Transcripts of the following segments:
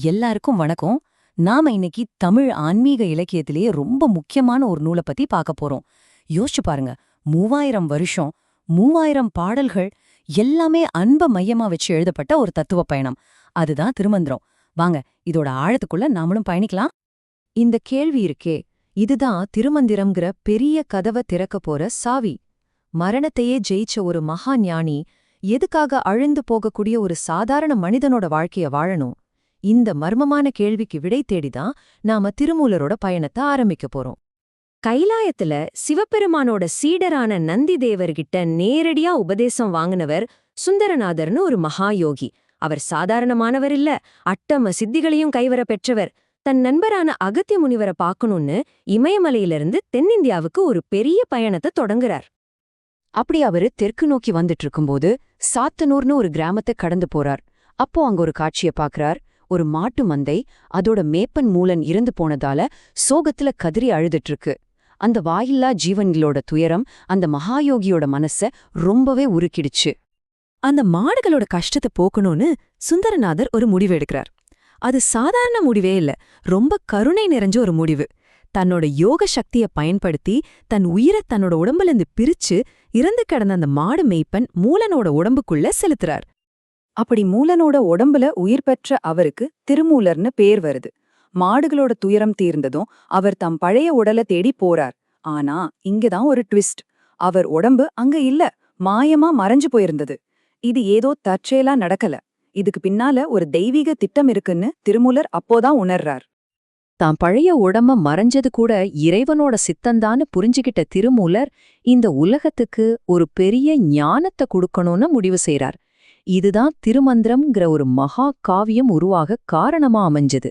எல்லாருக்கும் வணக்கம். நாம இன்னைக்கு தமிழ் ஆன்மீக இலக்கியத்திலேயே ரொம்ப முக்கியமான ஒரு நூலை பத்தி பார்க்க போறோம். யோசிச்சு பாருங்க. மூவாயிரம் வருஷம் மூவாயிரம் பாடல்கள் எல்லாமே அன்ப மையமா வச்சு எழுதப்பட்ட ஒரு தத்துவ பயணம். அதுதான் திருமந்திரம். வாங்க இதோட ஆழத்துக்குள்ள நாமளும் பயணிக்கலாம். இந்த கேள்வி இருக்கே. இதுதான் திருமந்திரம்ங்கிற பெரிய கதவை திறக்க போற சாவி. மரணத்தையே ஜெயிச்ச ஒரு மகா ஞானி எதுக்காக அழிந்து போகக்கூடிய ஒரு சாதாரண மனிதனோட வாழ்க்கைய வாழணும்? இந்த மர்மமான கேள்விக்கு விடை தேடிதான் நாம திருமூலரோட பயணத்தை ஆரம்பிக்க போறோம். கைலாயத்துல சிவபெருமானோட சீடரான நந்தி தேவர்கிட்ட நேரடியா உபதேசம் வாங்கினவர் சுந்தரநாதர்னு ஒரு மகாயோகி. அவர் சாதாரணமானவர் இல்ல அட்டம சித்திகளையும் கைவர பெற்றவர். தன் நண்பரான அகத்திய முனிவரை பார்க்கணும்னு இமயமலையிலிருந்து தென்னிந்தியாவுக்கு ஒரு பெரிய பயணத்தை தொடங்குறார். அப்படி அவரு தெற்கு நோக்கி வந்துட்டு இருக்கும்போது சாத்தனூர்னு ஒரு கிராமத்தை கடந்து போறார். அப்போ அங்க ஒரு காட்சிய பாக்குறார். ஒரு மாட்டு மந்தை அதோட மேப்பன் மூலன் இறந்து போனதால சோகத்துல கதறி அழுதுட்டு இருக்கு அந்த வாயில்லா ஜீவன்களோட துயரம் அந்த மகாயோகியோட மனச ரொம்பவே உருக்கிடுச்சு. அந்த மாடுகளோட கஷ்டத்தை போக்கணும்னு சுந்தரநாதர் ஒரு முடிவு எடுக்கிறார். அது சாதாரண முடிவே இல்ல ரொம்ப கருணை நிறைஞ்ச ஒரு முடிவு. தன்னோட யோக சக்திய பயன்படுத்தி தன் உயிரை தன்னோட உடம்புலேருந்து பிரிச்சு இறந்து கிடந்த அந்த மாடு மேய்ப்பன் மூலனோட உடம்புக்குள்ள செலுத்துறார். அப்படி மூலனோட உடம்புல உயிர் பெற்ற அவருக்கு திருமூலர்னு பேர் வருது. மாடுகளோட துயரம் தீர்ந்ததும் அவர் தம் பழைய உடலை தேடி போறார். ஆனா இங்கதான் ஒரு ட்விஸ்ட். அவர் உடம்பு அங்க இல்ல மாயமா மறைஞ்சு போயிருந்தது. இது ஏதோ தற்செயலா நடக்கல. இதுக்கு பின்னால ஒரு தெய்வீக திட்டம் இருக்குன்னு திருமூலர் அப்போதான் உணர்றார். தான் பழைய உடம்ப மறைஞ்சது கூட இறைவனோட சித்தந்தான்னு புரிஞ்சுகிட்ட திருமூலர் இந்த உலகத்துக்கு ஒரு பெரிய ஞானத்தை கொடுக்கணும்னு முடிவு செய்றார். இதுதான் திருமந்திரம்ங்கிற ஒரு மகா காவியம் உருவாக காரணமா அமைஞ்சது.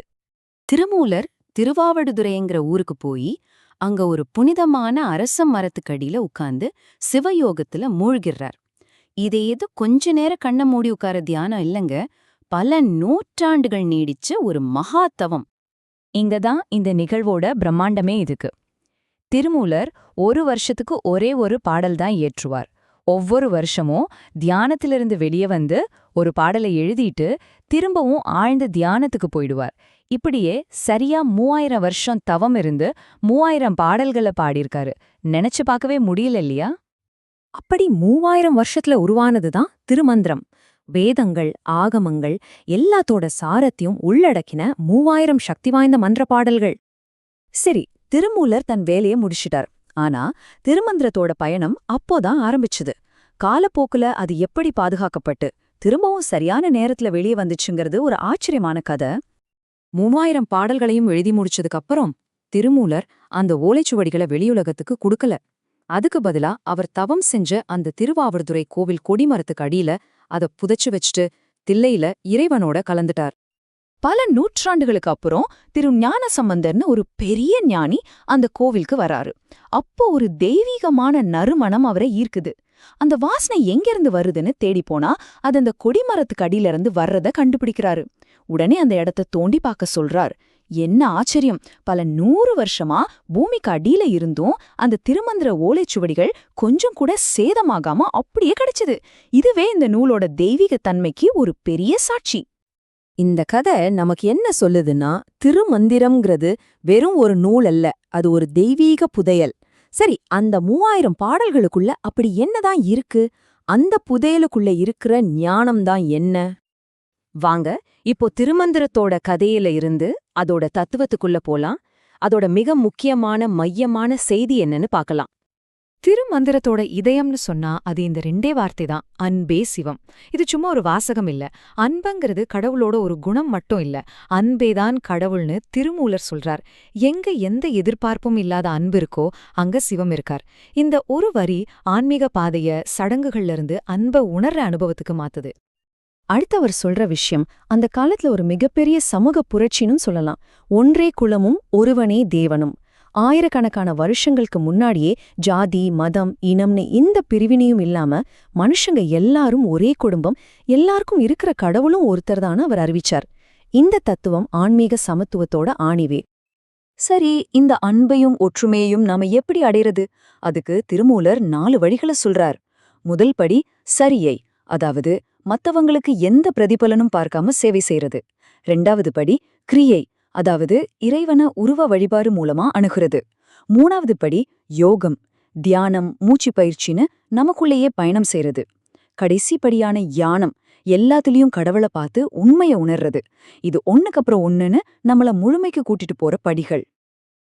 திருமூலர் திருவாவடுதுறைங்கிற ஊருக்கு போய் அங்க ஒரு புனிதமான அரச மரத்துக்கடியில உட்கார்ந்து சிவயோகத்துல மூழ்கிறார் இது ஏதோ கொஞ்ச நேர கண்ண மூடி உட்கார தியானம் இல்லைங்க பல நூற்றாண்டுகள் நீடிச்ச ஒரு மகாத்தவம். இங்க இங்கதான் இந்த நிகழ்வோட பிரம்மாண்டமே இதுக்கு. திருமூலர் ஒரு வருஷத்துக்கு ஒரே ஒரு பாடல் தான் ஏற்றுவார் ஒவ்வொரு வருஷமும் தியானத்திலிருந்து வெளியே வந்து ஒரு பாடலை எழுதிட்டு திரும்பவும் ஆழ்ந்த தியானத்துக்கு போயிடுவார். இப்படியே சரியா மூவாயிரம் வருஷம் தவம் இருந்து மூவாயிரம் பாடல்களை பாடியிருக்காரு. நினைச்சு பார்க்கவே முடியல இல்லையா? அப்படி மூவாயிரம் வருஷத்துல உருவானதுதான் திருமந்திரம். வேதங்கள் ஆகமங்கள் எல்லாத்தோட சாரத்தையும் உள்ளடக்கின மூவாயிரம் சக்தி வாய்ந்த மன்ற பாடல்கள். சரி திருமூலர் தன் வேலையை முடிச்சிட்டார். ஆனா திருமந்திரத்தோட பயணம் அப்போதான் ஆரம்பிச்சுது. காலப்போக்குல அது எப்படி பாதுகாக்கப்பட்டு திரும்பவும் சரியான நேரத்துல வெளியே வந்துச்சுங்கிறது ஒரு ஆச்சரியமான கதை. மூவாயிரம் பாடல்களையும் எழுதி முடிச்சதுக்கு அப்புறம் திருமூலர் அந்த ஓலைச்சுவடிகளை வெளியுலகத்துக்கு கொடுக்கல. அதுக்கு பதிலா அவர் தவம் செஞ்ச அந்த திருவாவூர்துறை கோவில் கொடிமரத்துக்கு அடியில அத புதைச்சு வச்சுட்டு தில்லையில இறைவனோட கலந்துட்டார். பல நூற்றாண்டுகளுக்கு அப்புறம் திரு ஞான சம்பந்தர்னு ஒரு பெரிய ஞானி அந்த கோவிலுக்கு வராரு. அப்போ ஒரு தெய்வீகமான நறுமணம் அவரை ஈர்க்குது. அந்த வாசனை எங்கிருந்து வருதுன்னு தேடி போனா அது அந்த கொடிமரத்துக்கு அடியில இருந்து வர்றத கண்டுபிடிக்கிறாரு. உடனே அந்த இடத்த தோண்டி பார்க்க சொல்றார். என்ன ஆச்சரியம். பல நூறு வருஷமா பூமிக்கு அடியில இருந்தும் அந்த திருமந்திர ஓலைச்சுவடிகள் கொஞ்சம் கூட சேதமாகாம அப்படியே கிடைச்சது. இதுவே இந்த நூலோட தெய்வீக தன்மைக்கு ஒரு பெரிய சாட்சி. இந்த கதை நமக்கு என்ன சொல்லுதுன்னா திருமந்திரம்ங்கிறது வெறும் ஒரு நூல் அல்ல அது ஒரு தெய்வீக புதையல். சரி அந்த மூவாயிரம் பாடல்களுக்குள்ள அப்படி என்னதான் இருக்கு? அந்த புதையலுக்குள்ள இருக்கிற ஞானம்தான் என்ன? வாங்க இப்போ திருமந்திரத்தோட கதையில இருந்து அதோட தத்துவத்துக்குள்ள போலாம். அதோட மிக முக்கியமான மையமான செய்தி என்னன்னு பார்க்கலாம். திருமந்திரத்தோட இதயம்னு சொன்னா அது இந்த ரெண்டே வார்த்தை தான் அன்பே சிவம். இது சும்மா ஒரு வாசகம் இல்ல. அன்பங்கிறது கடவுளோட ஒரு குணம் மட்டும் இல்ல. அன்பேதான் கடவுள்னு திருமூலர் சொல்றார். எங்க எந்த எதிர்பார்ப்பும் இல்லாத அன்பு இருக்கோ அங்க சிவம் இருக்கார். இந்த ஒரு வரி ஆன்மீக பாதைய சடங்குகள்ல இருந்து அன்ப உணர்ற அனுபவத்துக்கு மாத்துது. அடுத்தவர் சொல்ற விஷயம் அந்த காலத்துல ஒரு மிகப்பெரிய சமூக புரட்சினும் சொல்லலாம். ஒன்றே குலமும் ஒருவனே தேவனும். ஆயிரக்கணக்கான வருஷங்களுக்கு முன்னாடியே ஜாதி மதம் இனம்னு இந்த பிரிவினையும் இல்லாம மனுஷங்க எல்லாரும் ஒரே குடும்பம் எல்லாருக்கும் இருக்கிற கடவுளும் ஒருத்தர்தான்னு அவர் அறிவிச்சார். இந்த தத்துவம் ஆன்மீக சமத்துவத்தோட ஆணிவே. சரி இந்த அன்பையும் ஒற்றுமையையும் நாம எப்படி அடையிறது? அதுக்கு திருமூலர் நாலு வழிகளை சொல்றார். முதல் படி சரியை அதாவது மத்தவங்களுக்கு எந்த பிரதிபலனும் பார்க்காம சேவை செய்யறது. ரெண்டாவது படி கிரியை அதாவது இறைவன உருவ வழிபாடு மூலமா அணுகிறது. மூணாவது படி யோகம் தியானம் மூச்சு பயிற்சின்னு நமக்குள்ளேயே பயணம் செய்யறது கடைசி படியான யானம் எல்லாத்துலயும் கடவுளை பார்த்து உண்மைய உணர்றது. இது ஒண்ணுக்கு அப்புறம் நம்மளை நம்மள முழுமைக்கு கூட்டிட்டு போற படிகள்.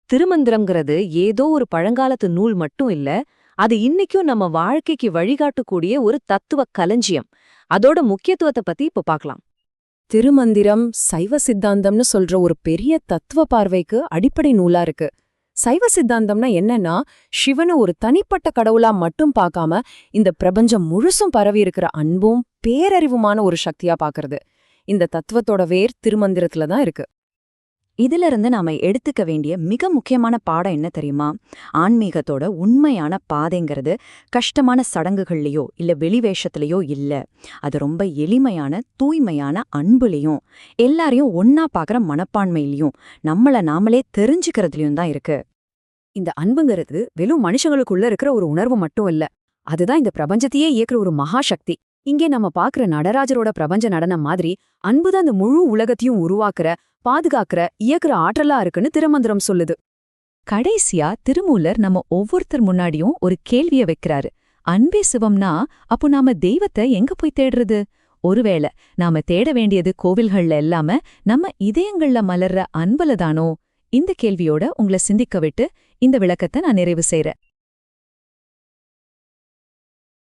திருமந்திரங்கிறது ஏதோ ஒரு பழங்காலத்து நூல் மட்டும் இல்ல அது இன்னைக்கும் நம்ம வாழ்க்கைக்கு வழிகாட்டக்கூடிய ஒரு தத்துவ களஞ்சியம். அதோட முக்கியத்துவத்தை பத்தி இப்ப பார்க்கலாம் திருமந்திரம் சைவ சித்தாந்தம்னு சொல்ற ஒரு பெரிய தத்துவ பார்வைக்கு அடிப்படை நூலா இருக்கு. சைவ சித்தாந்தம்னா என்னன்னா சிவனை ஒரு தனிப்பட்ட கடவுளா மட்டும் பார்க்காம இந்த பிரபஞ்சம் முழுசும் பரவி இருக்கிற அன்பும் பேரறிவுமான ஒரு சக்தியா பாக்குறது இந்த தத்துவத்தோட வேர் திருமந்திரத்துல தான் இருக்கு. இதுல இருந்து நாம எடுத்துக்க வேண்டிய மிக முக்கியமான பாடம் என்ன தெரியுமா? ஆன்மீகத்தோட உண்மையான பாதைங்கிறது கஷ்டமான சடங்குகள்லயோ இல்ல வெளிவேஷத்திலயோ இல்ல. அது ரொம்ப எளிமையான தூய்மையான அன்புலயும் எல்லாரையும் ஒன்னா பாக்குற மனப்பான்மையிலயும் நம்மள நாமளே தெரிஞ்சுக்கிறதுலயும் தான் இருக்கு. இந்த அன்புங்கிறது வெறும் மனுஷங்களுக்குள்ள இருக்கிற ஒரு உணர்வு மட்டும் இல்ல. அதுதான் இந்த பிரபஞ்சத்தையே இயக்குற ஒரு மகாசக்தி. இங்கே நம்ம பாக்குற நடராஜரோட பிரபஞ்ச நடனம் மாதிரி அன்புதான் இந்த முழு உலகத்தையும் உருவாக்குற பாதுகாக்கிற இயக்குற ஆற்றலா இருக்குன்னு திருமந்திரம் சொல்லுது. கடைசியா திருமூலர் நம்ம ஒவ்வொருத்தர் முன்னாடியும் ஒரு கேள்விய வைக்கிறாரு. அன்பே சிவம்னா அப்போ நாம தெய்வத்தை எங்க போய் தேடுறது? ஒருவேளை நாம தேட வேண்டியது கோவில்கள்ல இல்லாம நம்ம இதயங்கள்ல மலர்ற அன்புல தானோ இந்த கேள்வியோட உங்களை சிந்திக்க விட்டு இந்த விளக்கத்தை நான் நிறைவு செய்றேன்.